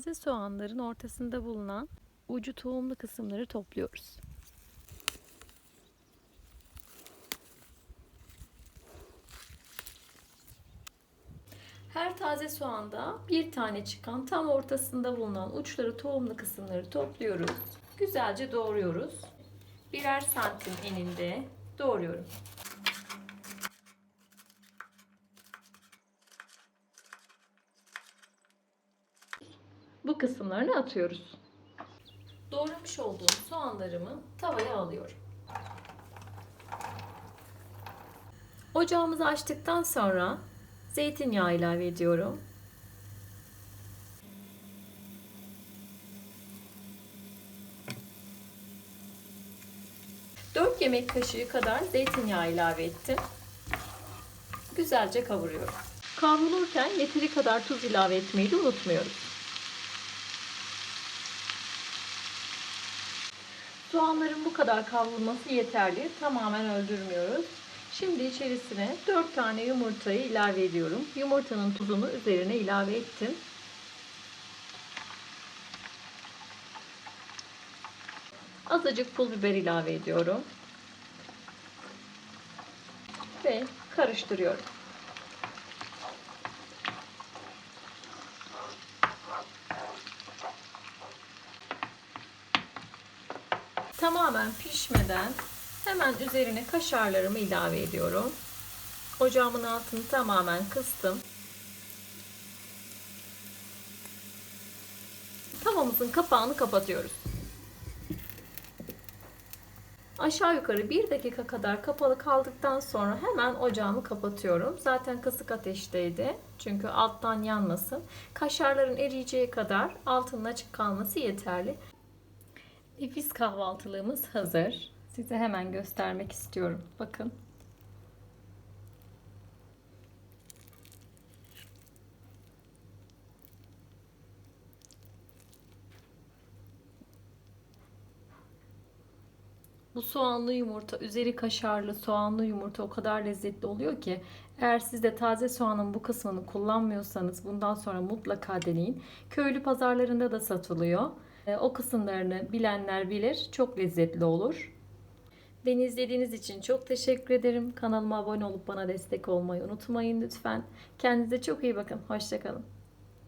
Taze soğanların ortasında bulunan ucu tohumlu kısımları topluyoruz. Her taze soğanda bir tane çıkan tam ortasında bulunan uçları tohumlu kısımları topluyoruz. Güzelce doğruyoruz. Birer santim eninde doğruyorum. Bu kısımlarını atıyoruz. Doğramış olduğum soğanlarımı tavaya alıyorum. Ocağımızı açtıktan sonra zeytinyağı ilave ediyorum. Yemek kaşığı kadar zeytinyağı ilave ettim. Güzelce kavuruyorum. Kavrulurken yeteri kadar tuz ilave etmeyi de unutmuyoruz. Soğanların bu kadar kavrulması yeterli. Tamamen öldürmüyoruz. Şimdi içerisine 4 tane yumurtayı ilave ediyorum. Yumurtanın tuzunu üzerine ilave ettim. Azıcık pul biber ilave ediyorum. Ve karıştırıyorum. Tamamen pişmeden hemen üzerine kaşarlarımı ilave ediyorum. Ocağımın altını tamamen kıstım. Tavamızın kapağını kapatıyoruz. Aşağı yukarı 1 dakika kadar kapalı kaldıktan sonra hemen ocağımı kapatıyorum. Zaten kısık ateşteydi. Çünkü alttan yanmasın. Kaşarların eriyeceği kadar altının açık kalması yeterli. Nefis kahvaltılığımız hazır. Size hemen göstermek istiyorum. Bakın. Bu soğanlı yumurta, üzeri kaşarlı soğanlı yumurta o kadar lezzetli oluyor ki eğer siz de taze soğanın bu kısmını kullanmıyorsanız bundan sonra mutlaka deneyin. Köylü pazarlarında da satılıyor. E, O kısımlarını bilenler bilir. Çok lezzetli olur. Beni izlediğiniz için çok teşekkür ederim. Kanalıma abone olup bana destek olmayı unutmayın lütfen. Kendinize çok iyi bakın. Hoşçakalın.